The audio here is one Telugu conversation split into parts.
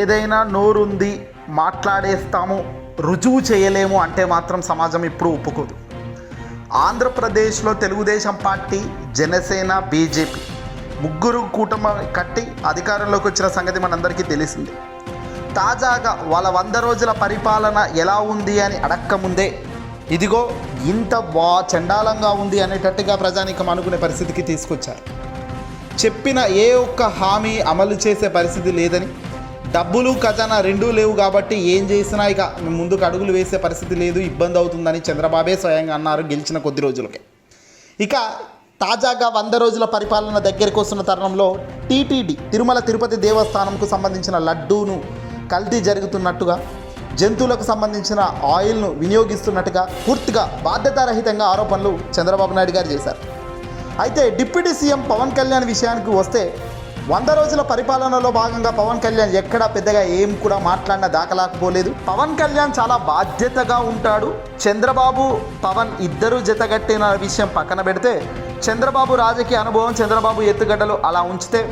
ఏదైనా నోరుంది మాట్లాడేస్తాము రుజువు చేయలేము అంటే మాత్రం సమాజం ఇప్పుడు ఒప్పుకోదు. ఆంధ్రప్రదేశ్లో తెలుగుదేశం పార్టీ జనసేన బీజేపీ ముగ్గురు కూటమి కట్టి అధికారంలోకి వచ్చిన సంగతి మనందరికీ తెలిసింది. తాజాగా వాళ్ళ వంద రోజుల పరిపాలన ఎలా ఉంది అని అడక్కముందే ఇదిగో ఇంత బా చండాలంగా ఉంది అనేటట్టుగా ప్రజానికం అనుకునే పరిస్థితికి తీసుకొచ్చారు. చెప్పిన ఏ ఒక్క హామీ అమలు చేసే పరిస్థితి లేదని డబ్బులు ఖజానా రెండూ లేవు కాబట్టి ఏం చేసినా ఇక ముందుకు అడుగులు వేసే పరిస్థితి లేదు ఇబ్బంది అవుతుందని చంద్రబాబే స్వయంగా అన్నారు గెలిచిన కొద్ది రోజులకే. ఇక తాజాగా వంద రోజుల పరిపాలన దగ్గరికి వస్తున్న తరుణంలో టీటీడీ తిరుమల తిరుపతి దేవస్థానంకు సంబంధించిన లడ్డూను కల్తీ జరుగుతున్నట్టుగా జంతువులకు సంబంధించిన ఆయిల్ను వినియోగిస్తున్నట్టుగా పూర్తిగా బాధ్యతారహితంగా ఆరోపణలు చంద్రబాబు నాయుడు గారు చేశారు. అయితే డిప్యూటీ సీఎం పవన్ కళ్యాణ్ విషయానికి వస్తే వంద రోజుల పరిపాలనలో భాగంగా పవన్ కళ్యాణ్ ఎక్కడా పెద్దగా ఏం కూడా మాట్లాడిన దాఖలాకపోలేదు పవన్ కళ్యాణ్ చాలా బాధ్యతగా ఉంటాడు. చంద్రబాబు పవన్ ఇద్దరు జతగట్టిన విషయం పక్కన పెడితే చంద్రబాబు రాజకీయ అనుభవం చంద్రబాబు ఎత్తుగడ్డలు అలా ఉంచితే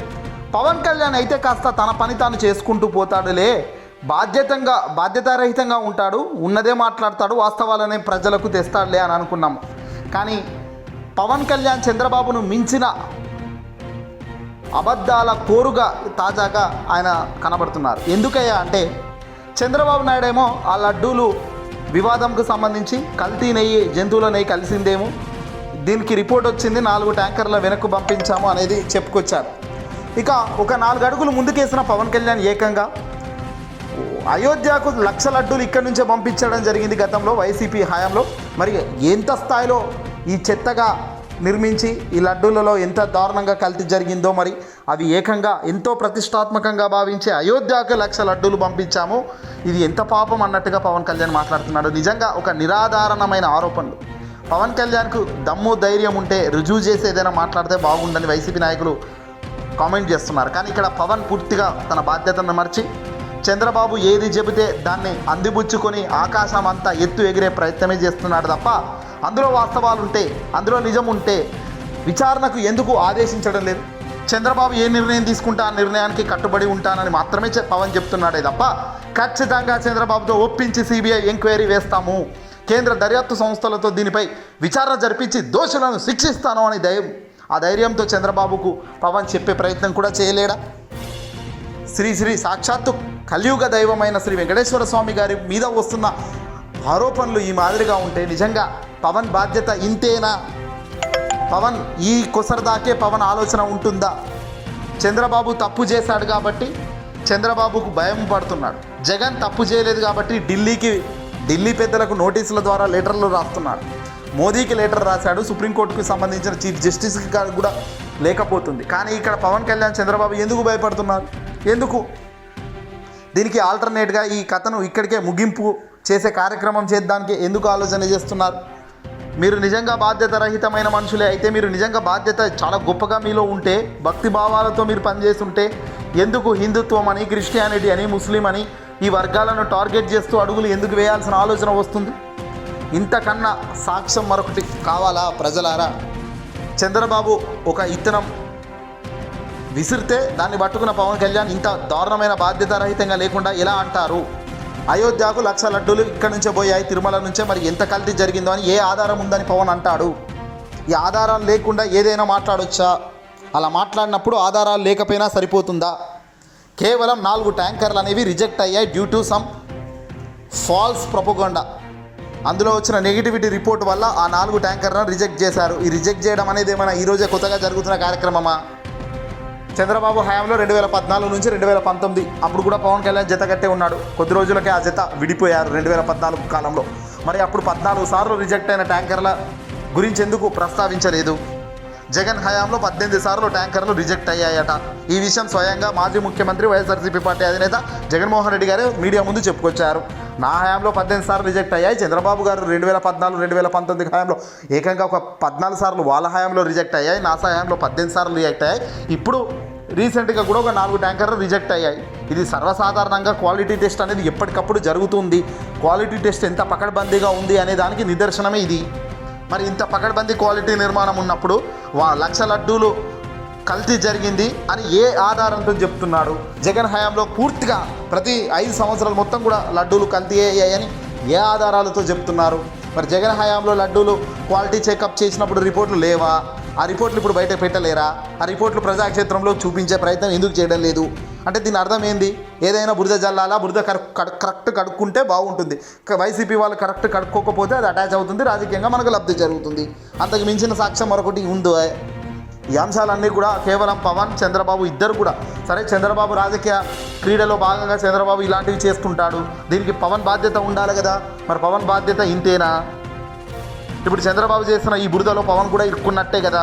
పవన్ కళ్యాణ్ అయితే కాస్త తన పని తాను చేసుకుంటూ పోతాడులే. బాధ్యతంగా బాధ్యతారహితంగా ఉంటాడు. ఉన్నదే మాట్లాడతాడు. వాస్తవాలనే ప్రజలకు తెస్తాడులే అని అనుకున్నాము. కానీ పవన్ కళ్యాణ్ చంద్రబాబును మించిన అబద్ధాల కోరుగా తాజాగా ఆయన కనబడుతున్నారు. ఎందుకయ్యా అంటే చంద్రబాబు నాయుడు ఏమో ఆ లడ్డూలు వివాదంకు సంబంధించి కల్తీ నెయ్యి జంతువుల నెయ్యి కలిసిందేమో. దీనికి రిపోర్ట్ వచ్చింది నాలుగు ట్యాంకర్ల వెనక్కు పంపించాము అనేది చెప్పుకొచ్చారు. ఇక ఒక నాలుగు అడుగులు ముందుకేసిన పవన్ కళ్యాణ్ ఏకంగా అయోధ్యకు లక్ష లడ్డూలు ఇక్కడి నుంచే పంపించడం జరిగింది గతంలో వైసీపీ హయాంలో. మరి ఎంత స్థాయిలో ఈ చెత్తగా నిర్మించి ఈ లడ్డూలలో ఎంత దారుణంగా కల్తీ జరిగిందో మరి అవి ఏకంగా ఎంతో ప్రతిష్టాత్మకంగా భావించే అయోధ్యకు లక్ష లడ్డూలు పంపించాము. ఇది ఎంత పాపం అన్నట్టుగా పవన్ కళ్యాణ్ మాట్లాడుతున్నాడు. నిజంగా ఒక నిరాధారణమైన ఆరోపణలు. పవన్ కళ్యాణ్కు దమ్ము ధైర్యం ఉంటే రుజువు చేసి ఏదైనా మాట్లాడితే బాగుండని వైసీపీ నాయకులు కామెంట్ చేస్తున్నారు. కానీ ఇక్కడ పవన్ పూర్తిగా తన బాధ్యతను మర్చి చంద్రబాబు ఏది చెబితే దాన్ని అందిపుచ్చుకొని ఆకాశం అంతా ఎత్తు ఎగిరే ప్రయత్నమే చేస్తున్నాడు తప్ప అందులో వాస్తవాలు ఉంటే అందులో నిజం ఉంటే విచారణకు ఎందుకు ఆదేశించడం లేదు? చంద్రబాబు ఏ నిర్ణయం తీసుకుంటా ఆ నిర్ణయానికి కట్టుబడి ఉంటానని మాత్రమే చె- పవన్ చెప్తున్నాడే తప్ప ఖచ్చితంగా చంద్రబాబుతో ఒప్పించి సిబిఐ ఎంక్వైరీ వేస్తాము. కేంద్ర దర్యాప్తు సంస్థలతో దీనిపై విచారణ జరిపించి దోషులను శిక్షిస్తాను అని ధైర్యం ఆ ధైర్యంతో చంద్రబాబుకు పవన్ చెప్పే ప్రయత్నం కూడా చేయలేడా? శ్రీ శ్రీ సాక్షాత్తు కలియుగ దైవమైన శ్రీ వెంకటేశ్వర స్వామి గారి మీద వస్తున్న ఆరోపణలు ఈ మాదిరిగా ఉంటే నిజంగా పవన్ బాధ్యత ఇంతేనా? పవన్ ఈ కొసరదాకే పవన్ ఆలోచన ఉంటుందా? చంద్రబాబు తప్పు చేశాడు కాబట్టి చంద్రబాబుకు భయం పడుతున్నాడు. జగన్ తప్పు చేయలేదు కాబట్టి ఢిల్లీకి ఢిల్లీ పెద్దలకు నోటీసుల ద్వారా లెటర్లు రాస్తున్నాడు మోదీకి లెటర్ రాశాడు సుప్రీంకోర్టుకు సంబంధించిన చీఫ్ జస్టిస్ కూడా లేకపోతుంది. కానీ ఇక్కడ పవన్ కళ్యాణ్ చంద్రబాబు ఎందుకు భయపడుతున్నారు? ఎందుకు? దీనికి ఆల్టర్నేట్గా ఈ కథను ఇక్కడికే ముగింపు చేసే కార్యక్రమం చేద్దానికి ఎందుకు ఆలోచన చేస్తున్నారు? మీరు నిజంగా బాధ్యత రహితమైన మనుషులే అయితే మీరు నిజంగా బాధ్యత చాలా గొప్పగా మీలో ఉంటే భక్తి భావాలతో మీరు పనిచేస్తుంటే ఎందుకు హిందుత్వం అని క్రిస్టియానిటీ అని ముస్లిం అని ఈ వర్గాలను టార్గెట్ చేస్తూ అడుగులు ఎందుకు వేయాల్సిన ఆలోచన వస్తుంది? ఇంతకన్నా సాక్ష్యం మరొకటి కావాలా ప్రజలారా? చంద్రబాబు ఒక ఇత్తనం విసిరితే దాన్ని పట్టుకున్న పవన్ కళ్యాణ్ ఇంత దారుణమైన బాధ్యత రహితంగా లేకుండా ఎలా అంటారు? అయోధ్యకు లక్ష లడ్డూలు ఇక్కడ నుంచే పోయాయి తిరుమల నుంచే. మరి ఎంత కల్తీ జరిగిందో అని ఏ ఆధారం ఉందని పవన్ అంటాడు. ఈ ఆధారాలు లేకుండా ఏదైనా మాట్లాడొచ్చా? అలా మాట్లాడినప్పుడు ఆధారాలు లేకపోయినా సరిపోతుందా? కేవలం నాలుగు ట్యాంకర్లు అనేవి రిజెక్ట్ అయ్యాయి due to some false propaganda అందులో వచ్చిన నెగిటివిటీ రిపోర్ట్ వల్ల ఆ నాలుగు ట్యాంకర్లను రిజెక్ట్ చేశారు. ఈ రిజెక్ట్ చేయడం అనేది ఏమైనా ఈరోజే కొత్తగా జరుగుతున్న కార్యక్రమమా? చంద్రబాబు హయాంలో రెండు వేల పద్నాలుగు నుంచి రెండు వేల పంతొమ్మిది. అప్పుడు కూడా పవన్ కళ్యాణ్ జత కట్టే ఉన్నాడు. కొద్ది రోజులకే ఆ జత విడిపోయారు రెండు వేల పద్నాలుగు కాలంలో. మరి అప్పుడు పద్నాలుగు సార్లు రిజెక్ట్ అయిన ట్యాంకర్ల గురించి ఎందుకు ప్రస్తావించలేదు? జగన్ హయాంలో పద్దెనిమిది సార్లు ట్యాంకర్లు రిజెక్ట్ అయ్యాయట. ఈ విషయం స్వయంగా మాజీ ముఖ్యమంత్రి వైఎస్ఆర్సీపీ పార్టీ అధినేత జగన్మోహన్ రెడ్డి గారు మీడియా ముందు చెప్పుకొచ్చారు. నా హయాంలో పద్దెనిమిది సార్లు రిజెక్ట్ అయ్యాయి. చంద్రబాబు గారు రెండు వేల పద్నాలుగు రెండు వేల పంతొమ్మిది హయాంలో ఏకంగా ఒక పద్నాలుగు సార్లు వాళ్ళ హయాంలో రిజెక్ట్ అయ్యాయి. నా హయాంలో పద్దెనిమిది సార్లు రిజెక్ట్ అయ్యాయి. ఇప్పుడు రీసెంట్గా కూడా ఒక నాలుగు ట్యాంకర్లు రిజెక్ట్ అయ్యాయి. ఇది సర్వసాధారణంగా క్వాలిటీ టెస్ట్ అనేది ఎప్పటికప్పుడు జరుగుతుంది. క్వాలిటీ టెస్ట్ ఎంత పకడ్బందీగా ఉంది అనే దానికి నిదర్శనమే ఇది. మరి ఇంత పకడ్బందీ క్వాలిటీ నిర్మాణం ఉన్నప్పుడు వా లక్ష లడ్డూలు కల్తీ జరిగింది అని ఏ ఆధారంతో చెప్తున్నాడు? జగన్ హయాంలో పూర్తిగా ప్రతి ఐదు సంవత్సరాలు మొత్తం కూడా లడ్డూలు కల్తీ అయ్యాయని ఏ ఆధారాలతో చెప్తున్నారు? మరి జగన్ హయాంలో లడ్డూలు క్వాలిటీ చెకప్ చేసినప్పుడు రిపోర్ట్లు లేవా? ఆ రిపోర్ట్లు ఇప్పుడు బయట పెట్టలేరా? ఆ రిపోర్ట్లు ప్రజాక్షేత్రంలో చూపించే ప్రయత్నం ఎందుకు చేయడం లేదు? అంటే దీని అర్థం ఏంది? ఏదైనా బురద జల్లాలా? బురద కరెక్ట్ కరెక్ట్ కడుక్కుంటే బాగుంటుంది. వైసీపీ వాళ్ళు కరెక్ట్ కడుక్కోకపోతే అది అటాచ్ అవుతుంది. రాజకీయంగా మనకు లబ్ధి జరుగుతుంది. అంతకు మించిన సాక్ష్యం మరొకటి ఉందో ఈ అంశాలన్నీ కూడా కేవలం పవన్ చంద్రబాబు ఇద్దరు కూడా. సరే చంద్రబాబు రాజకీయ క్రీడలో భాగంగా చంద్రబాబు ఇలాంటివి చేస్తుంటాడు. దీనికి పవన్ బాధ్యత ఉండాలి కదా? మరి పవన్ బాధ్యత ఇంతేనా? ఇప్పుడు చంద్రబాబు చేస్తున్న ఈ బురదలో పవన్ కూడా ఇరుక్కున్నట్టే కదా.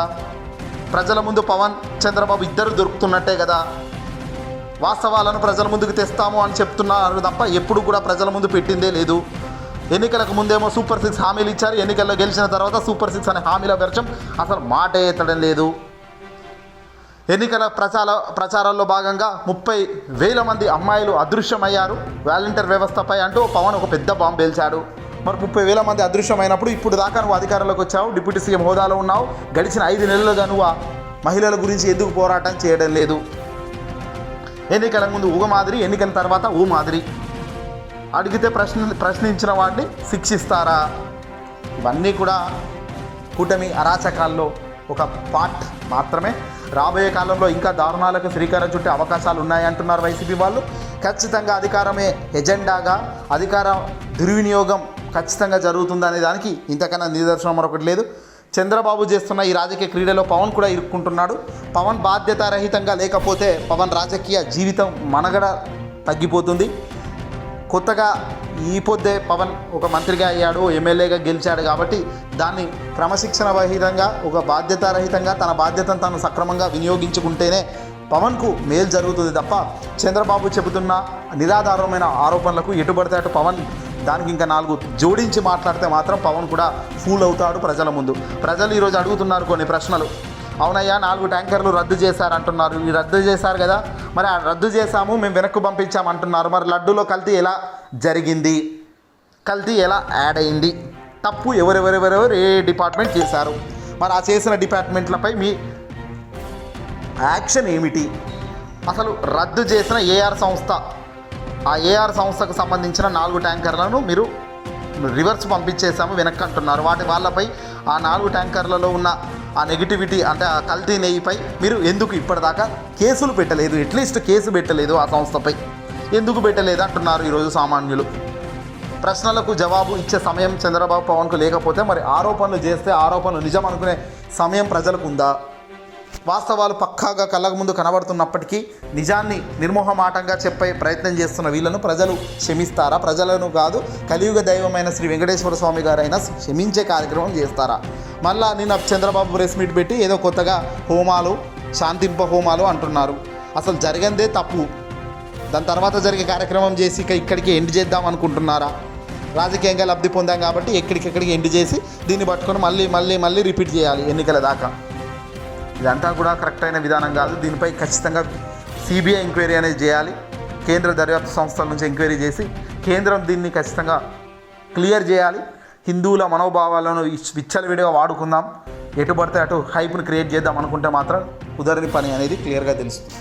ప్రజల ముందు పవన్ చంద్రబాబు ఇద్దరు దొరుకుతున్నట్టే కదా. వాస్తవాలను ప్రజల ముందుకు తెస్తాము అని చెప్తున్నారు తప్ప ఎప్పుడు కూడా ప్రజల ముందు పెట్టిందే లేదు. ఎన్నికలకు ముందేమో సూపర్ సిక్స్ హామీలు ఇచ్చారు ఎన్నికల్లో గెలిచిన తర్వాత సూపర్ సిక్స్ అనే హామీల వర్షం అసలు మాట ఎత్తడం లేదు. ఎన్నికల ప్రచార ప్రచారాల్లో భాగంగా ముప్పై వేల మంది అమ్మాయిలు అదృశ్యమయ్యారు. వాలంటీర్ వ్యవస్థపై అంటూ పవన్ ఒక పెద్ద బాంబు పేల్చాడు. మరి ముప్పై వేల మంది అదృశ్యమైనప్పుడు ఇప్పుడు దాకా నువ్వు అధికారంలోకి వచ్చావు డిప్యూటీ సీఎం హోదాలో ఉన్నావు. గడిచిన ఐదు నెలలుగా నువ్వు మహిళల గురించి ఎందుకు పోరాటం చేయడం లేదు? ఎన్నికల ముందు ఊగ మాదిరి ఎన్నికల తర్వాత ఊ మాదిరి. అడిగితే ప్రశ్న ప్రశ్నించిన వాడిని శిక్షిస్తారా? ఇవన్నీ కూడా కూటమి అరాచకాల్లో ఒక పార్ట్ మాత్రమే. రాబోయే కాలంలో ఇంకా దారుణాలకు శ్రీకారం చుట్టే అవకాశాలు ఉన్నాయంటున్నారు వైసీపీ వాళ్ళు. ఖచ్చితంగా అధికారమే ఎజెండాగా అధికార దుర్వినియోగం ఖచ్చితంగా జరుగుతుందనే దానికి ఇంతకన్నా నిదర్శనం మరొకటి లేదు. చంద్రబాబు చేస్తున్న ఈ రాజకీయ క్రీడలో పవన్ కూడా ఇరుక్కుంటున్నాడు. పవన్ బాధ్యతారహితంగా లేకపోతే పవన్ రాజకీయ జీవితం మనగడ తగ్గిపోతుంది. కొత్తగా ఈ పొద్దే పవన్ ఒక మంత్రిగా అయ్యాడు ఎమ్మెల్యేగా గెలిచాడు కాబట్టి దాన్ని క్రమశిక్షణ రహితంగా ఒక బాధ్యతారహితంగా తన బాధ్యతను తాను సక్రమంగా వినియోగించుకుంటేనే పవన్కు మేలు జరుగుతుంది తప్ప చంద్రబాబు చెబుతున్న నిరాధారమైన ఆరోపణలకు ఎటుబడితే అటు పవన్ దానికి ఇంకా నాలుగు జోడించి మాట్లాడితే మాత్రం పవన్ కూడా ఫూల్ అవుతాడు ప్రజల ముందు. ప్రజలు ఈరోజు అడుగుతున్నారు కొన్ని ప్రశ్నలు. అవునయ్యా నాలుగు ట్యాంకర్లు రద్దు చేశారంటున్నారు. ఈ రద్దు చేశారు కదా. మరి ఆ రద్దు చేశాము మేము వెనక్కు పంపించామంటున్నారు. మరి లడ్డూలో కల్తీ ఎలా జరిగింది? కల్తీ ఎలా యాడ్ అయింది? తప్పు ఎవరెవరెవరెవరు ఏ డిపార్ట్మెంట్ చేశారు? మరి ఆ చేసిన డిపార్ట్మెంట్లపై మీ యాక్షన్ ఏమిటి? అసలు రద్దు చేసిన ఏఆర్ సంస్థ ఆ ఏఆర్ సంస్థకు సంబంధించిన నాలుగు ట్యాంకర్లను మీరు రివర్స్ పంపించేసాము వెనక్కి అంటున్నారు వాటి వాళ్ళపై ఆ నాలుగు ట్యాంకర్లలో ఉన్న ఆ నెగిటివిటీ అంటే ఆ కల్తీ నెయ్యిపై మీరు ఎందుకు ఇప్పటిదాకా కేసులు పెట్టలేదు? అట్లీస్ట్ కేసు పెట్టలేదు ఆ సంస్థపై. ఎందుకు పెట్టలేదు అంటున్నారు ఈరోజు సామాన్యులు. ప్రశ్నలకు జవాబు ఇచ్చే సమయం చంద్రబాబు పవన్కు లేకపోతే మరి ఆరోపణలు చేస్తే ఆరోపణలు నిజం అనుకునే సమయం ప్రజలకు ఉందా? వాస్తవాలు పక్కాగా కళ్ళకు ముందు కనబడుతున్నప్పటికీ నిజాన్ని నిర్మోహమాటంగా చెప్పే ప్రయత్నం చేస్తున్న వీళ్ళను ప్రజలు క్షమిస్తారా? ప్రజలను కాదు కలియుగ దైవమైన శ్రీ వెంకటేశ్వర స్వామి గారైనా క్షమించే కార్యక్రమం చేస్తారా? మళ్ళా నిన్న చంద్రబాబు ప్రెస్ మీట్ పెట్టి ఏదో కొత్తగా హోమాలు శాంతింప హోమాలు అంటున్నారు. అసలు జరిగిందే తప్పు. దాని తర్వాత జరిగే కార్యక్రమం చేసి ఇక ఇక్కడికి ఎండ్ చేద్దాం అనుకుంటున్నారా? రాజకీయంగా లబ్ధి పొందాం కాబట్టి ఎక్కడికెక్కడికి ఎండ్ చేసి దీన్ని పట్టుకొని మళ్ళీ మళ్ళీ మళ్ళీ రిపీట్ చేయాలి ఎన్నికల దాకా. ఇదంతా కూడా కరెక్ట్ అయిన విధానం కాదు. దీనిపై ఖచ్చితంగా సిబిఐ ఎంక్వైరీ అనేది చేయాలి. కేంద్ర దర్యాప్తు సంస్థల నుంచి ఎంక్వైరీ చేసి కేంద్రం దీన్ని ఖచ్చితంగా క్లియర్ చేయాలి. హిందువుల మనోభావాలను విచ్చలవిడిగా వాడుకుందాం. ఎటు పడితే అటు హైప్ను క్రియేట్ చేద్దాం అనుకుంటే మాత్రం కుదరని పని అనేది క్లియర్గా తెలుస్తుంది.